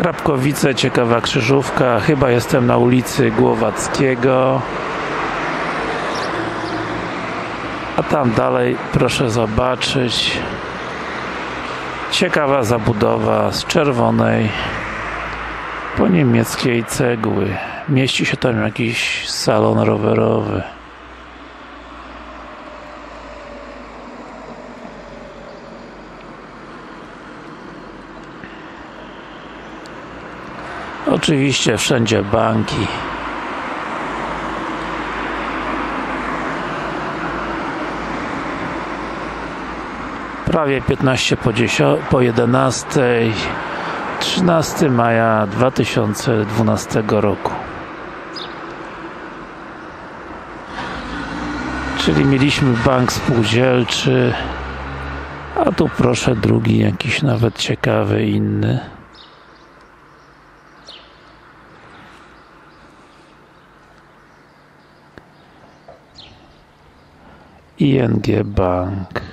Krapkowice, ciekawa krzyżówka. Chyba jestem na ulicy Głowackiego. A tam dalej proszę zobaczyć ciekawa zabudowa z czerwonej po niemieckiej cegły. Mieści się tam jakiś salon rowerowy. Oczywiście wszędzie banki. Prawie 15 po, 10, po 11 13 maja 2012 roku. Czyli mieliśmy bank spółdzielczy a tu proszę drugi jakiś nawet ciekawy inny ING Bank